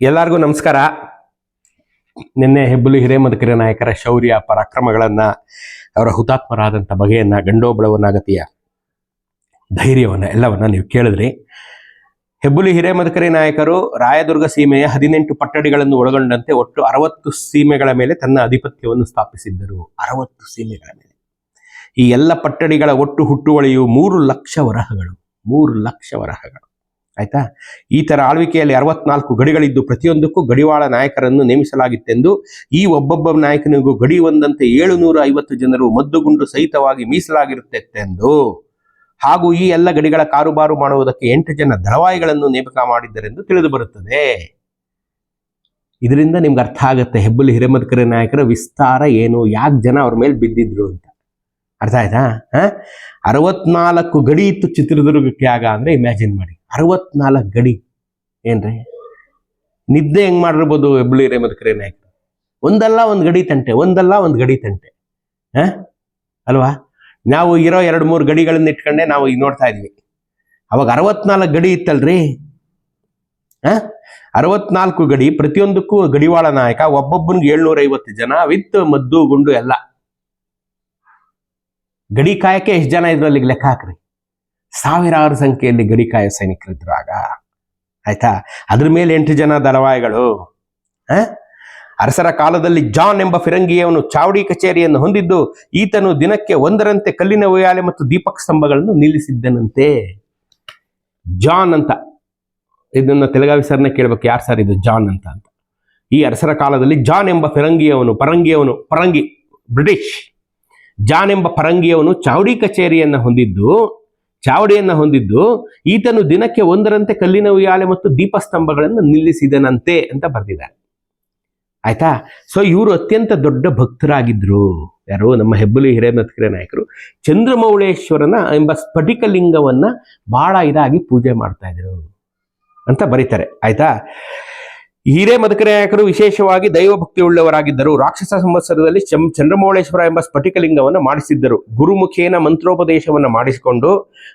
ಎಲ್ಲರಿಗೂ ನಮಸ್ಕಾರ. ನಿನ್ನೆ ಹೆಬ್ಬುಲಿ ಹಿರೇಮದಕರಿ ನಾಯಕರ ಶೌರ್ಯ, ಪರಾಕ್ರಮಗಳನ್ನ, ಅವರ ಹುತಾತ್ಮರಾದಂಥ ಬಗೆಯನ್ನ ಗಂಡೋಬಳವನಾಗತಿಯ ಧೈರ್ಯವನ್ನ ಎಲ್ಲವನ್ನ ನೀವು ಕೇಳಿದ್ರಿ. ಹೆಬ್ಬುಲಿ ಹಿರೇಮದಕರಿ ನಾಯಕರು ರಾಯದುರ್ಗ ಸೀಮೆಯ ಹದಿನೆಂಟು ಪಟ್ಟಡಿಗಳನ್ನು ಒಳಗೊಂಡಂತೆ ಒಟ್ಟು ಅರವತ್ತು ಸೀಮೆಗಳ ಮೇಲೆ ತನ್ನ ಆಧಿಪತ್ಯವನ್ನು ಸ್ಥಾಪಿಸಿದ್ದರು. ಅರವತ್ತು ಸೀಮೆಗಳ ಮೇಲೆ. ಈ ಎಲ್ಲ ಪಟ್ಟಡಿಗಳ ಒಟ್ಟು ಹುಟ್ಟುವಳಿಯು ಮೂರು ಲಕ್ಷ ವರಹಗಳು. ಮೂರು ಲಕ್ಷ ವರಹಗಳು. ಆಯ್ತಾ? ಈ ತರ ಆಳ್ವಿಕೆಯಲ್ಲಿ ಅರವತ್ನಾಲ್ಕು ಗಡಿಗಳಿದ್ದು ಪ್ರತಿಯೊಂದಕ್ಕೂ ಗಡಿವಾಳ ನಾಯಕರನ್ನು ನೇಮಿಸಲಾಗಿತ್ತೆಂದು ಈ ಒಬ್ಬೊಬ್ಬ ನಾಯಕನಿಗೂ ಗಡಿ ಒಂದಂತೆ ಏಳುನೂರ ಐವತ್ತು ಜನರು ಮದ್ದುಗುಂಡು ಸಹಿತವಾಗಿ ಮೀಸಲಾಗಿರುತ್ತೆಂದು. ಹಾಗೂ ಈ ಎಲ್ಲ ಗಡಿಗಳ ಕಾರುಬಾರು ಮಾಡುವುದಕ್ಕೆ ಎಂಟು ಜನ ದಳವಾಯಿಗಳನ್ನು ನೇಮಕ ಮಾಡಿದ್ದರೆಂದು ತಿಳಿದು ಬರುತ್ತದೆ ಇದರಿಂದ ನಿಮ್ಗೆ ಅರ್ಥ ಆಗುತ್ತೆ, ಹೆಬ್ಬುಲಿ ಹಿರೇಮದ್ಕರ ನಾಯಕರ ವಿಸ್ತಾರ ಏನು, ಯಾಕೆ ಜನ ಅವ್ರ ಮೇಲೆ ಬಿದ್ದಿದ್ರು ಅಂತ. ಅರ್ಥ ಆಯ್ತಾ? ಹ? ಅರವತ್ನಾಲ್ಕು ಗಡಿ ಇತ್ತು ಚಿತ್ರದುರ್ಗಕ್ಕೆ ಆಗ ಅಂದ್ರೆ ಇಮ್ಯಾಜಿನ್ ಮಾಡಿ. ಅರವತ್ನಾಲ್ಕು ಗಡಿ. ಏನ್ರಿ? ನಿದ್ದೆ ಹೆಂಗ್ ಮಾಡಿರ್ಬೋದು ಹೆಬ್ಬುಲಿ ಹಿರೇಮದಕರಿ ನಾಯಕ ಒಂದಲ್ಲ ಒಂದು ಗಡಿ ತಂಟೆ, ಒಂದಲ್ಲ ಒಂದು ಗಡಿ ತಂಟೆ. ಹ? ಅಲ್ವಾ? ನಾವು ಇರೋ ಎರಡು ಮೂರು ಗಡಿಗಳನ್ನ ಇಟ್ಕೊಂಡೆ ನಾವು ಈಗ ನೋಡ್ತಾ ಇದ್ವಿ. ಅವಾಗ ಅರವತ್ನಾಲ್ಕು ಗಡಿ ಇತ್ತಲ್ರಿ? ಹ? ಅರವತ್ನಾಲ್ಕು ಗಡಿ, ಪ್ರತಿಯೊಂದಕ್ಕೂ ಗಡಿವಾಳ ನಾಯಕ, ಒಬ್ಬೊಬ್ಬನಿಗೆ ಏಳ್ನೂರ ಐವತ್ತು ಜನ ವಿತ್ ಮದ್ದು, ಗುಂಡು ಎಲ್ಲ. ಗಡಿ ಕಾಯಕ್ಕೆ ಎಷ್ಟು ಜನ ಇದ್ರಲ್ಲಿ ಲೆಕ್ಕ ಹಾಕ್ರಿ? ಸಾವಿರಾರು ಸಂಖ್ಯೆಯಲ್ಲಿ ಗಡಿಕಾಯ ಸೈನಿಕರು ಸೈನಿಕರಿದ್ರು ಆಗ ಆಯ್ತಾ? ಅದ್ರ ಮೇಲೆ ಎಂಟು ಜನ ದಳವಾಯಿಗಳು? ಅರಸರ ಕಾಲದಲ್ಲಿ ಜಾನ್ ಎಂಬ ಫಿರಂಗಿಯವನು ಚಾವಡಿ ಕಚೇರಿಯನ್ನು ಹೊಂದಿದ್ದು ಈತನು ದಿನಕ್ಕೆ ಒಂದರಂತೆ ಕಲ್ಲಿನ ಉಯ್ಯಾಲೆ ಮತ್ತು ದೀಪಕ್ ಸ್ತಂಭಗಳನ್ನು ನಿಲ್ಲಿಸಿದ್ದನಂತೆ. ಜಾನ್ ಅಂತ. ಇದನ್ನ ತೆಲಗಾವಿ ಸರ್ನ ಕೇಳ್ಬೇಕು. ಯಾರು ಸರ್ ಇದು? ಜಾನ್ ಅಂತ ಅಂತ. ಈ ಅರಸರ ಕಾಲದಲ್ಲಿ ಜಾನ್ ಎಂಬ ಫಿರಂಗಿಯವನು ಪರಂಗಿಯವನು ಪರಂಗಿ, ಬ್ರಿಟಿಷ್. ಜಾನ್ ಎಂಬ ಪರಂಗಿಯವನು ಚಾವಡಿ ಕಚೇರಿಯನ್ನು ಹೊಂದಿದ್ದು ಚಾವಡಿಯನ್ನು ಹೊಂದಿದ್ದು, ಈತನು ದಿನಕ್ಕೆ ಒಂದರಂತೆ ಕಲ್ಲಿನ ಉಯ್ಯಾಲೆ ಮತ್ತು ದೀಪಸ್ತಂಭಗಳನ್ನು ನಿಲ್ಲಿಸಿದನಂತೆ ಅಂತ ಬರೆದಿದ್ದಾರೆ. ಆಯ್ತಾ? ಸೊ ಇವರು ಅತ್ಯಂತ ದೊಡ್ಡ ಭಕ್ತರಾಗಿದ್ರು. ಯಾರು ನಮ್ಮ ಹೆಬ್ಬುಲಿ ಹಿರೇಮತ್ಕರೆ ನಾಯಕರು. ಚಂದ್ರಮೌಳೇಶ್ವರನ ಎಂಬ ಸ್ಫಟಿಕಲಿಂಗವನ್ನ ಬಹಳ ಇದಾಗಿ ಪೂಜೆ ಮಾಡ್ತಾ ಇದ್ರು ಅಂತ ಬರೀತಾರೆ. ಆಯ್ತಾ? ಹಿರೇಮದಕರೆ ನಾಯಕರು ವಿಶೇಷವಾಗಿ ದೈವಭಕ್ತಿ ಉಳ್ಳವರಾಗಿದ್ದರು ರಾಕ್ಷಸ ಸಂವತ್ಸರದಲ್ಲಿ ಚಂದ್ರಮೌಳೇಶ್ವರ ಎಂಬ ಸ್ಫಟಿಕಲಿಂಗವನ್ನು ಮಾಡಿಸಿದ್ದರು. ಗುರುಮುಖೇನ ಮಂತ್ರೋಪದೇಶವನ್ನು ಮಾಡಿಸಿಕೊಂಡು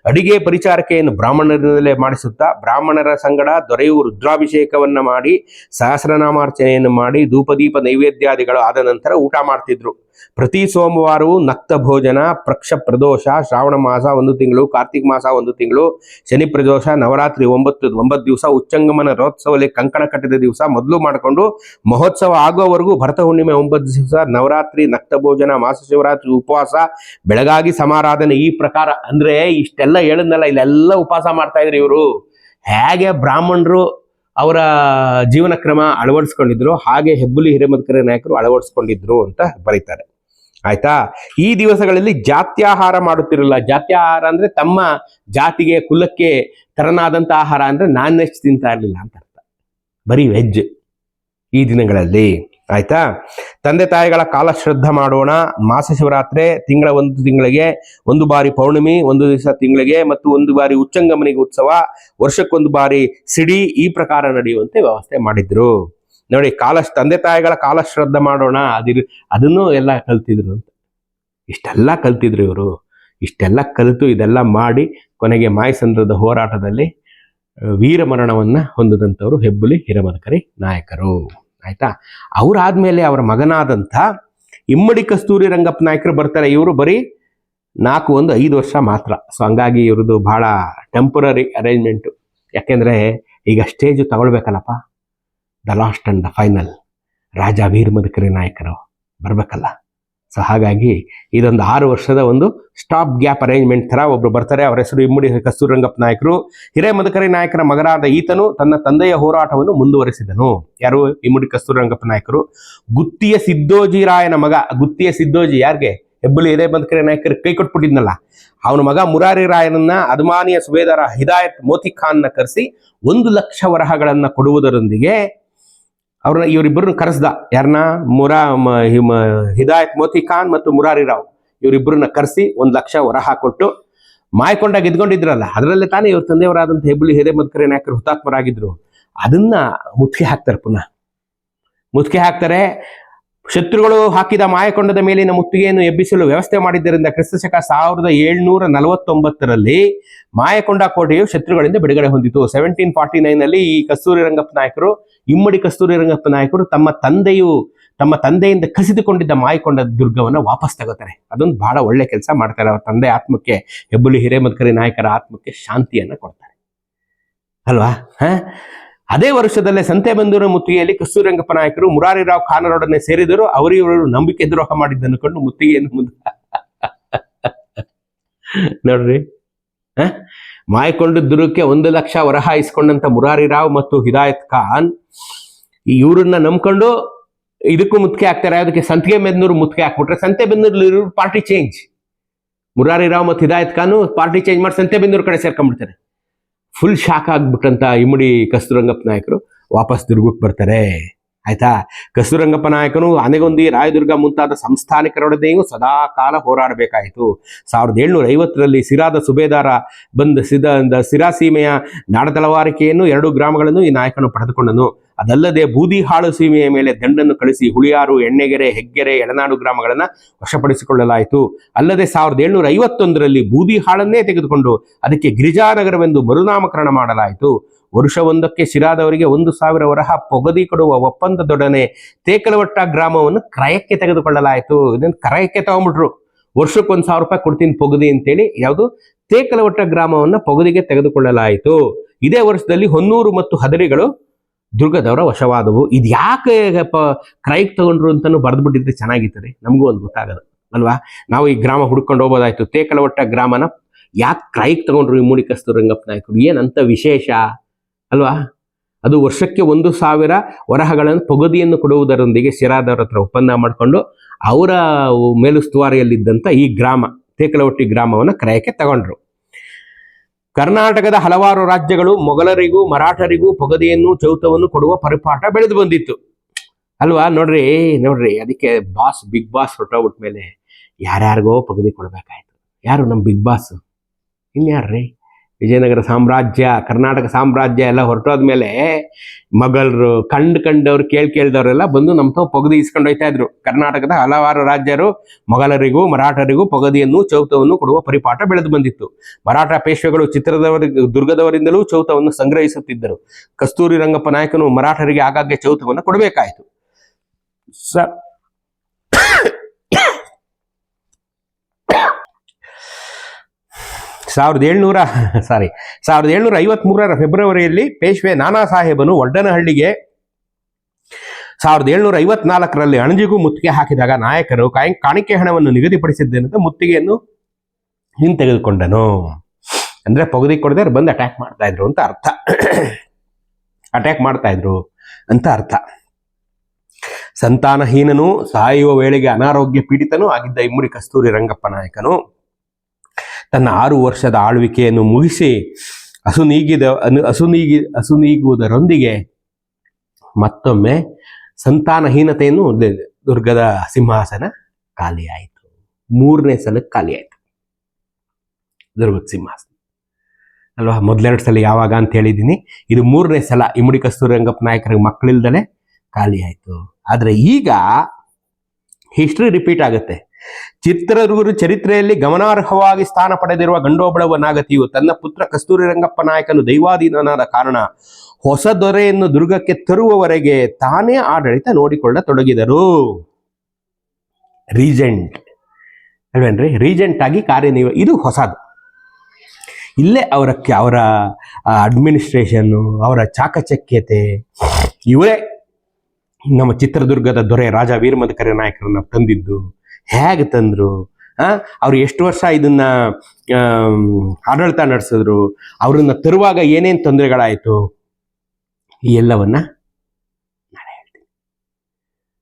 ಅಡಿಗೆ ಪರಿಚಾರಕೆಯನ್ನು ಬ್ರಾಹ್ಮಣರಿಂದಲೇ ಮಾಡಿಸುತ್ತಾ ಬ್ರಾಹ್ಮಣರ ಸಂಗಡ ದೊರೆಯು ರುದ್ರಾಭಿಷೇಕವನ್ನು ಮಾಡಿ ಸಹಸ್ರನಾಮಾರ್ಚನೆಯನ್ನು ಮಾಡಿ ಧೂಪದೀಪ ನೈವೇದ್ಯಾದಿಗಳು ಆದ ನಂತರ ಊಟ ಮಾಡ್ತಿದ್ರು. ಪ್ರತಿ ಸೋಮವಾರವೂ ನಕ್ತ ಭೋಜನ, ಪ್ರಕ್ಷ ಪ್ರದೋಷ, ಶ್ರಾವಣ ಮಾಸ ಒಂದು ತಿಂಗಳು, ಕಾರ್ತಿಕ್ ಮಾಸ ಒಂದು ತಿಂಗಳು, ಶನಿ ಪ್ರದೋಷ, ನವರಾತ್ರಿ ಒಂಬತ್ತು ಒಂಬತ್ತು ದಿವಸ, ಉಚ್ಚಂಗಮನ ರಥೋತ್ಸವದಲ್ಲಿ ಕಂಕಣ ಕಟ್ಟಿದ ದಿವಸ ಮೊದಲು ಮಾಡಿಕೊಂಡು ಮಹೋತ್ಸವ ಆಗುವವರೆಗೂ ಭರತ ಹುಣ್ಣಿಮೆ ಒಂಬತ್ತು ದಿವಸ, ನವರಾತ್ರಿ, ನಕ್ತ ಭೋಜನ, ಮಾಸ ಶಿವರಾತ್ರಿ, ಉಪವಾಸ, ಬೆಳಗಾಗಿ ಸಮಾರಾಧನೆ ಈ ಪ್ರಕಾರ. ಅಂದ್ರೆ ಇಷ್ಟೆಲ್ಲ ಹೇಳಿದ್ನಲ್ಲ, ಇಲ್ಲೆಲ್ಲ ಉಪವಾಸ ಮಾಡ್ತಾ ಇದ್ರು ಇವರು. ಹೇಗೆ ಬ್ರಾಹ್ಮಣರು ಅವರ ಜೀವನ ಕ್ರಮ ಅಳವಡಿಸ್ಕೊಂಡಿದ್ರು. ಹಾಗೆ ಹೆಬ್ಬುಲಿ ಹಿರೇಮದ್ಕರ ನಾಯಕರು ಅಳವಡಿಸ್ಕೊಂಡಿದ್ರು ಅಂತ ಬರೀತಾರೆ. ಆಯ್ತಾ? ಈ ದಿವಸಗಳಲ್ಲಿ ಜಾತ್ಯಾಹಾರ ಮಾಡುತ್ತಿರಲಿಲ್ಲ ಜಾತ್ಯಾಹಾರ ಅಂದ್ರೆ ತಮ್ಮ ಜಾತಿಗೆ, ಕುಲಕ್ಕೆ ತರನಾದಂತ ಆಹಾರ ಅಂದ್ರೆ ನಾನ್ ವೆಜ್ ತಿಂತಾ ಇರಲಿಲ್ಲ ಅಂತ ಅರ್ಥ. ಬರೀ ವೆಜ್ ಈ ದಿನಗಳಲ್ಲಿ. ಆಯ್ತಾ? ತಂದೆ ತಾಯಿಗಳ ಕಾಲ ಶ್ರದ್ಧ ಮಾಡೋಣ. ಮಾಸ ಶಿವರಾತ್ರಿ, ತಿಂಗಳ ಒಂದು ತಿಂಗಳಿಗೆ ಒಂದು ಬಾರಿ ಪೌರ್ಣಮಿ, ಒಂದು ದಿವಸ ತಿಂಗಳಿಗೆ ಮತ್ತು ಒಂದು ಬಾರಿ ಉಚ್ಚಂಗಮನಿಗೆ ಉತ್ಸವ, ವರ್ಷಕ್ಕೊಂದು ಬಾರಿ ಸಿಡಿ ಈ ಪ್ರಕಾರ ನಡೆಯುವಂತೆ ವ್ಯವಸ್ಥೆ ಮಾಡಿದ್ರು. ನೋಡಿ, ಕಾಲ ತಂದೆ ತಾಯಿಗಳ ಕಾಲ ಶ್ರದ್ಧ ಮಾಡೋಣ. ಅದಿರು, ಅದನ್ನು ಎಲ್ಲ ಕಲ್ತಿದ್ರು ಅಂತ. ಇಷ್ಟೆಲ್ಲ ಕಲ್ತಿದ್ರು ಇವರು. ಇಷ್ಟೆಲ್ಲ ಕಲಿತು ಇದೆಲ್ಲ ಮಾಡಿ ಕೊನೆಗೆ ಮಾಯಸಂದ್ರದ ಹೋರಾಟದಲ್ಲಿ, ವೀರಮರಣವನ್ನು ವೀರ ಮರಣವನ್ನ ಹೊಂದಿದಂಥವ್ರು ಹೆಬ್ಬುಲಿ ಹಿರಮದಕರಿ ನಾಯಕರು. ಆಯ್ತಾ? ಅವರಾದ್ಮೇಲೆ ಅವರ ಮಗನಾದಂಥ ಇಮ್ಮಡಿ ಕಸ್ತೂರಿ ರಂಗಪ್ಪ ನಾಯಕರು ಬರ್ತಾರೆ. ಇವರು ಬರೀ ನಾಲ್ಕು, ಒಂದು, ಐದು ವರ್ಷ ಮಾತ್ರ. ಸೊ ಹಂಗಾಗಿ ಇವ್ರದ್ದು ಭಾಳ ಟೆಂಪರರಿ ಅರೇಂಜ್ಮೆಂಟು ಯಾಕೆಂದ್ರೆ ಈಗ stage ತಗೊಳ್ಬೇಕಲ್ಲಪ್ಪ. The last and the final Raja Veer Madakari ನಾಯಕರು ಬರಬೇಕಲ್ಲ. ಸೊ ಹಾಗಾಗಿ ಇದೊಂದು ಆರು ವರ್ಷದ ಒಂದು ಸ್ಟಾಪ್ ಗ್ಯಾಪ್ ಅರೇಂಜ್ಮೆಂಟ್ ಥರ ಒಬ್ರು ಬರ್ತಾರೆ. ಅವರ ಹೆಸರು ಇಮ್ಮಡಿ ಕಸ್ತೂರಂಗಪ್ಪ ನಾಯಕರು. ಹಿರೇ ಮಧುಕರಿ ನಾಯಕರ ಮಗನಾದ ಈತನು ತನ್ನ ತಂದೆಯ ಹೋರಾಟವನ್ನು ಮುಂದುವರಿಸಿದನು. ಯಾರು? ಇಮ್ಮಡಿ ಕಸ್ತೂರಂಗಪ್ಪ ನಾಯಕರು. ಗುತ್ತಿಯ ಸಿದ್ದೋಜಿ ರಾಯನ ಮಗ. ಗುತ್ತಿಯ ಸಿದ್ದೋಜಿ ಯಾರಿಗೆ? ಹೆಬ್ಬಳ್ಳಿ ಹಿರೇ ಮಧುಕರಿ ನಾಯಕರು ಕೈ ಕೊಟ್ಬಿಟ್ಟಿದ್ನಲ್ಲ. ಅವನ ಮಗ ಮುರಾರಿ ರಾಯನನ್ನ ಅದಮಾನಿಯ ಸುಬೇದಾರ ಹಿದಾಯತ್ ಮೋತಿ ಖಾನ್ನ ಕರೆಸಿ ಒಂದು ಲಕ್ಷ ವರಹಗಳನ್ನು ಕೊಡುವುದರೊಂದಿಗೆ ಅವ್ರನ್ನ ಇವರಿಬ್ಬರನ್ನ ಕರೆಸ್ದ. ಯಾರನ್ನ ಮುರಾ ಹಿದಾಯತ್ ಮೋತಿ ಖಾನ್ ಮತ್ತು ಮುರಾರಿ ರಾವ್. ಇವರಿಬ್ಬರನ್ನ ಕರೆಸಿ ಒಂದು ಲಕ್ಷ ಹೊರ ಹಾಕೊಟ್ಟು ಮಾಯ್ಕೊಂಡಾಗ ಇದ್ಕೊಂಡಿದ್ರಲ್ಲ, ಅದರಲ್ಲೇ ತಾನೇ ಇವ್ರ ತಂದೆಯವರಾದಂಥ ಹೆಬ್ಬುಲಿ ಹಿರೇಮದಕರಿ ನಾಯಕರು ಹುತಾತ್ಮರಾಗಿದ್ರು. ಅದನ್ನ ಮುತ್ಕೆ ಹಾಕ್ತಾರೆ ಪುನಃ. ಮುತ್ಕೆ ಹಾಕ್ತಾರೆ ಶತ್ರುಗಳು ಹಾಕಿದ ಮಾಯಕೊಂಡದ ಮೇಲಿನ ಮುತ್ತಿಗೆಯನ್ನು ಎಬ್ಬಿಸಲು ವ್ಯವಸ್ಥೆ ಮಾಡಿದ್ದರಿಂದ ಕ್ರಿಸ್ತಶಕ ಸಾವಿರದ ಏಳ್ನೂರ ನಲವತ್ತೊಂಬತ್ತರಲ್ಲಿ ಮಾಯಕೊಂಡ ಕೋಟೆಯು ಶತ್ರುಗಳಿಂದ ಬಿಡುಗಡೆ ಹೊಂದಿತು. ಸೆವೆಂಟೀನ್ ಫಾರ್ಟಿ ನೈನ್ ಈ ಕಸ್ತೂರಿ ರಂಗಪ್ಪ ನಾಯಕರು, ಇಮ್ಮಡಿ ಕಸ್ತೂರಿ ರಂಗಪ್ಪ ನಾಯಕರು ತಮ್ಮ ತಂದೆಯು, ತಮ್ಮ ತಂದೆಯಿಂದ ಕಸಿದುಕೊಂಡಿದ್ದ ಮಾಯಕೊಂಡ ದುರ್ಗವನ್ನು ವಾಪಸ್ ತಗೋತಾರೆ. ಅದೊಂದು ಬಹಳ ಒಳ್ಳೆ ಕೆಲಸ ಮಾಡ್ತಾರೆ. ಅವರ ತಂದೆ ಆತ್ಮಕ್ಕೆ, ಹೆಬ್ಬುಲಿ ಹಿರೇಮದ್ಕರಿ ನಾಯಕರ ಆತ್ಮಕ್ಕೆ ಶಾಂತಿಯನ್ನು ಕೊಡ್ತಾರೆ. ಅಲ್ವಾ? ಹ? ಅದೇ ವರ್ಷದಲ್ಲೇ ಸಂತೆಬೆಂದೂರು ಮುತ್ತಿಗೆಯಲ್ಲಿ ಕಸ್ತೂರಂಗಪ್ಪ ನಾಯಕರು ಮುರಾರಿರಾವ್ ಖಾನರೊಡನೆ ಸೇರಿದರು ಅವರಿವರು ನಂಬಿಕೆ ದ್ರೋಹ ಮಾಡಿದ್ದನ್ನು ಕಂಡು ಮುತ್ತಿಗೆಯನ್ನು ಮುಂದೆ ನೋಡ್ರಿ. ಹ? ಮಾಯಕೊಂಡ ದುರ್ಗಕ್ಕೆ ಒಂದು ಲಕ್ಷ ಹೊರಹಾಯಿಸ್ಕೊಂಡಂತ ಮುರಾರಿರಾವ್ ಮತ್ತು ಹಿದಾಯತ್ ಖಾನ್ ಇವರನ್ನ ನಂಬ್ಕೊಂಡು ಇದಕ್ಕೂ ಮುತ್ತಿಗೆ ಹಾಕ್ತಾರೆ. ಅದಕ್ಕೆ ಸಂತಿಗೆ ಬೆನ್ನೂರು ಮುತ್ತಿಗೆ ಹಾಕ್ಬಿಟ್ರೆ ಸಂತೆ ಬೆನ್ನೂರು ಪಾರ್ಟಿ ಚೇಂಜ್. ಮುರಾರಿರಾವ್ ಮತ್ತು ಹಿದಾಯತ್ ಖಾನ್ ಪಾರ್ಟಿ ಚೇಂಜ್ ಮಾಡಿ ಸಂತೆ ಬೆನ್ನೂರು ಕಡೆ ಸೇರ್ಕೊಂಡ್ಬಿಡ್ತಾರೆ. ಫುಲ್ ಶಾಕ್ ಆಗ್ಬಿಟ್ಟಂತ ಇಮ್ಮಡಿ ಕಸ್ತೂರಂಗಪ್ಪ ನಾಯಕರು ವಾಪಸ್ ದುರ್ಗಕ್ಕೆ ಬರ್ತಾರೆ. ಆಯ್ತಾ? ಕಸ್ತೂರಂಗಪ್ಪ ನಾಯಕನು ಆನೆಗೊಂದಿ ರಾಯದುರ್ಗ ಮುಂತಾದ ಸಂಸ್ಥಾನಿಕರೊಡನೆಯೂ ಸದಾ ಕಾಲ ಹೋರಾಡಬೇಕಾಯಿತು. ಸಾವಿರದ ಏಳ್ನೂರ ಐವತ್ತರಲ್ಲಿ ಸಿರಾದ ಸುಬೇದಾರ ಬಂದ ಸಿದ ಸಿರಾ ಸೀಮೆಯ ನಾಡತಲವಾರಿಕೆಯನ್ನು ಎರಡು ಗ್ರಾಮಗಳನ್ನು ಈ ನಾಯಕನು ಪಡೆದುಕೊಂಡನು. ಅದಲ್ಲದೆ ಬೂದಿಹಾಳು ಸೀಮೆಯ ಮೇಲೆ ದಂಡನ್ನು ಕಳಿಸಿ ಹುಳಿಯಾರು, ಎಣ್ಣೆಗೆರೆ, ಹೆಗ್ಗೆರೆ, ಎಳನಾಡು ಗ್ರಾಮಗಳನ್ನು ವಶಪಡಿಸಿಕೊಳ್ಳಲಾಯಿತು. ಅಲ್ಲದೆ ಸಾವಿರದ ಏಳ್ನೂರ ಐವತ್ತೊಂದರಲ್ಲಿ ಬೂದಿಹಾಳನ್ನೇ ತೆಗೆದುಕೊಂಡು ಅದಕ್ಕೆ ಗಿರಿಜಾನಗರವೆಂದು ಮರುನಾಮಕರಣ ಮಾಡಲಾಯಿತು. ವರುಷವೊಂದಕ್ಕೆ ಶಿರಾದವರಿಗೆ ಒಂದು ಸಾವಿರ ವರಹ ಪೊಗದಿ ಕೊಡುವ ಒಪ್ಪಂದದೊಡನೆ ತೇಕಲವಟ್ಟ ಗ್ರಾಮವನ್ನು ಕ್ರಯಕ್ಕೆ ತೆಗೆದುಕೊಳ್ಳಲಾಯಿತು. ಇದನ್ನು ಕ್ರಯಕ್ಕೆ ತಗೊಂಡ್ಬಿಟ್ರು. ವರ್ಷಕ್ಕೆ ಒಂದು ಸಾವಿರ ರೂಪಾಯಿ ಕೊಡ್ತೀನಿ ಪೊಗದಿ ಅಂತೇಳಿ ಯಾವುದು? ತೇಕಲವಟ್ಟ ಗ್ರಾಮವನ್ನು ಪೊಗದಿಗೆ ತೆಗೆದುಕೊಳ್ಳಲಾಯಿತು. ಇದೇ ವರ್ಷದಲ್ಲಿ ಹೊನ್ನೂರು ಮತ್ತು ಹದರಿಗಳು ದುರ್ಗದವರ ವಶವಾದವು. ಇದು ಯಾಕೆ ಪ ಕ್ರಯಕ್ಕೆ ತಗೊಂಡ್ರು ಅಂತಾನು ಬರೆದ್ಬಿಟ್ಟಿದ್ರೆ ರೀ ನಮಗೂ ಒಂದು ಗೊತ್ತಾಗದು. ಅಲ್ವಾ? ನಾವು ಈ ಗ್ರಾಮ ಹುಡ್ಕೊಂಡು ಹೋಗೋದಾಯ್ತು. ತೇಕಲವಟ್ಟ ಗ್ರಾಮನ ಯಾಕೆ ಕ್ರೈಕ್ ತಗೊಂಡ್ರು ಈ ಮೂಡಿಕಸ್ತು ರಂಗಪ್ಪ ನಾಯಕರು? ಏನಂತ ವಿಶೇಷ? ಅಲ್ವಾ? ಅದು ವರ್ಷಕ್ಕೆ ಒಂದು ಸಾವಿರ ವರಹಗಳನ್ನು ಪೊಗದಿಯನ್ನು ಕೊಡುವುದರೊಂದಿಗೆ ಶಿರಾದವರ ಹತ್ರ ಒಪ್ಪಂದ ಮಾಡಿಕೊಂಡು ಅವರ ಮೇಲುಸ್ತುವಾರಿಯಲ್ಲಿದ್ದಂಥ ಈ ಗ್ರಾಮ ತೇಕಲವಟ್ಟಿ ಗ್ರಾಮವನ್ನು ಕ್ರಯಕ್ಕೆ ತಗೊಂಡ್ರು. ಕರ್ನಾಟಕದ ಹಲವಾರು ರಾಜ್ಯಗಳು ಮೊಘಲರಿಗೂ ಮರಾಠರಿಗೂ ಪೊಗದಿಯನ್ನು ಚೌತವನ್ನು ಕೊಡುವ ಪರಿಪಾಠ ಬೆಳೆದು ಬಂದಿತ್ತು. ಅಲ್ವಾ? ನೋಡ್ರಿ ನೋಡ್ರಿ, ಅದಕ್ಕೆ ಬಾಸ್, ಬಿಗ್ ಬಾಸ್ ಹೊರಟೋಗ್ಬಿಟ್ಮೇಲೆ ಯಾರ್ಯಾರಿಗೋ ಪಗದಿ ಕೊಡಬೇಕಾಯ್ತು. ಯಾರು ನಮ್ಮ ಬಿಗ್ ಬಾಸ್? ಇನ್ಯಾರ್ರಿ? ವಿಜಯನಗರ ಸಾಮ್ರಾಜ್ಯ, ಕರ್ನಾಟಕ ಸಾಮ್ರಾಜ್ಯ ಎಲ್ಲ ಹೊರಟೋದ್ಮೇಲೆ ಮೊಘಲರು ಕಂಡು ಕಂಡವ್ರು, ಕೇಳ್ ಕೇಳ್ದವರೆಲ್ಲ ಬಂದು ನಮ್ಮ ತಾವು ಪೊಗದಿ ಇಸ್ಕೊಂಡು ಹೋಯ್ತಾ ಇದ್ರು. ಕರ್ನಾಟಕದ ಹಲವಾರು ರಾಜ್ಯರು ಮೊಘಲರಿಗೂ ಮರಾಠರಿಗೂ ಪೊಗದಿಯನ್ನು, ಚೌತವನ್ನು ಕೊಡುವ ಪರಿಪಾಠ ಬೆಳೆದು ಬಂದಿತ್ತು. ಮರಾಠ ಪೇಶ್ವೆಗಳು ಚಿತ್ರದವರಿಗೆ ದುರ್ಗದವರಿಂದಲೂ ಚೌತವನ್ನು ಸಂಗ್ರಹಿಸುತ್ತಿದ್ದರು. ಕಸ್ತೂರಿ ರಂಗಪ್ಪ ನಾಯಕನು ಮರಾಠರಿಗೆ ಆಗಾಗ್ಗೆ ಚೌತವನ್ನು ಕೊಡಬೇಕಾಯಿತು. ಸ ಸಾವಿರದ ಏಳ್ನೂರ ಸಾರಿ ಸಾವಿರದ ಏಳ್ನೂರ ಐವತ್ಮೂರರ ಫೆಬ್ರವರಿಯಲ್ಲಿ ಪೇಶ್ವೆ ನಾನಾ ಸಾಹೇಬನು ಒಡ್ಡನಹಳ್ಳಿಗೆ ಸಾವಿರದ ಏಳ್ನೂರ ಐವತ್ನಾಲ್ಕರಲ್ಲಿ ಅಣಜಿಗೂ ಮುತ್ತಿಗೆ ಹಾಕಿದಾಗ ನಾಯಕರು ಕಾಯ್, ಕಾಣಿಕೆ ಹಣವನ್ನು ನಿಗದಿಪಡಿಸಿದ್ದೇನಂತ ಮುತ್ತಿಗೆಯನ್ನು ಹಿಂತೆಗೆದುಕೊಂಡನು. ಅಂದ್ರೆ ಪೊಗದಿ ಕೊಡದೆ ಬಂದು ಅಟ್ಯಾಕ್ ಮಾಡ್ತಾ ಇದ್ರು ಅಂತ ಅರ್ಥ. ಅಟ್ಯಾಕ್ ಮಾಡ್ತಾ ಇದ್ರು ಅಂತ ಅರ್ಥ. ಸಂತಾನಹೀನನು, ಸಾಯುವ ವೇಳೆಗೆ ಅನಾರೋಗ್ಯ ಪೀಡಿತನೂ ಆಗಿದ್ದ ಇಮ್ಮಡಿ ಕಸ್ತೂರಿ ರಂಗಪ್ಪ ನಾಯಕನು. ತನ್ನ ಆರು ವರ್ಷದ ಆಳ್ವಿಕೆಯನ್ನು ಮುಗಿಸಿ ಅಸುನೀಗಿದ, ಅನು, ಅಸುನೀಗಿ, ಅಸುನೀಗುವುದರೊಂದಿಗೆ ಮತ್ತೊಮ್ಮೆ ಸಂತಾನಹೀನತೆಯನ್ನು ದುರ್ಗದ ಸಿಂಹಾಸನ ಖಾಲಿಯಾಯಿತು. ಮೂರನೇ ಸಲ ಖಾಲಿಯಾಯಿತು. ದುರ್ಗದ ಸಿಂಹಾಸನ. ಅಲ್ವಾ? ಮೊದಲೆರಡು ಸಲ ಯಾವಾಗ ಅಂತ ಹೇಳಿದ್ದೀನಿ. ಇದು ಮೂರನೇ ಸಲ ಇಮ್ಮಡಿ ಕಸ್ತೂರಿ ರಂಗಪ್ಪ ನಾಯಕರಿಗೆ ಮಕ್ಕಳಿಲ್ದಲೆ ಖಾಲಿಯಾಯಿತು. ಆದರೆ ಈಗ ಹಿಸ್ಟ್ರಿ ರಿಪೀಟ್ ಆಗುತ್ತೆ. ಚಿತ್ರದುರ್ಗ ಚರಿತ್ರೆಯಲ್ಲಿ ಗಮನಾರ್ಹವಾಗಿ ಸ್ಥಾನ ಪಡೆದಿರುವ ಗಂಡೋಬಳವ ನಾಗತಿಯು ತನ್ನ ಪುತ್ರ ಕಸ್ತೂರಿ ರಂಗಪ್ಪ ನಾಯಕನು ದೈವಾಧೀನನಾದ ಕಾರಣ ಹೊಸ ದೊರೆಯನ್ನು ದುರ್ಗಕ್ಕೆ ತರುವವರೆಗೆ ತಾನೇ ಆಡಳಿತ ನೋಡಿಕೊಳ್ಳತೊಡಗಿದರು. ರೀಜೆಂಟ್, ಅಲ್ವೇನ್ರಿ? ರೀಜೆಂಟ್ ಆಗಿ ಕಾರ್ಯನಿರ್ವ, ಇದು ಹೊಸದು. ಇಲ್ಲೇ ಅವರ ಅವರ ಅಡ್ಮಿನಿಸ್ಟ್ರೇಷನ್ನು ಅವರ ಚಾಕಚಕ್ಯತೆ, ಇವರೇ ನಮ್ಮ ಚಿತ್ರದುರ್ಗದ ದೊರೆ ರಾಜ ವೀರಮದಕರ ನಾಯಕರನ್ನು ತಂದಿದ್ದು. ಹೇಗೆ ತಂದರು? ಅವ್ರು ಎಷ್ಟು ವರ್ಷ ಇದನ್ನ ಆಡಳಿತ ನಡೆಸಿದ್ರು? ಅವ್ರನ್ನ ತರುವಾಗ ಏನೇನು ತೊಂದರೆಗಳಾಯಿತು? ಈ ಎಲ್ಲವನ್ನ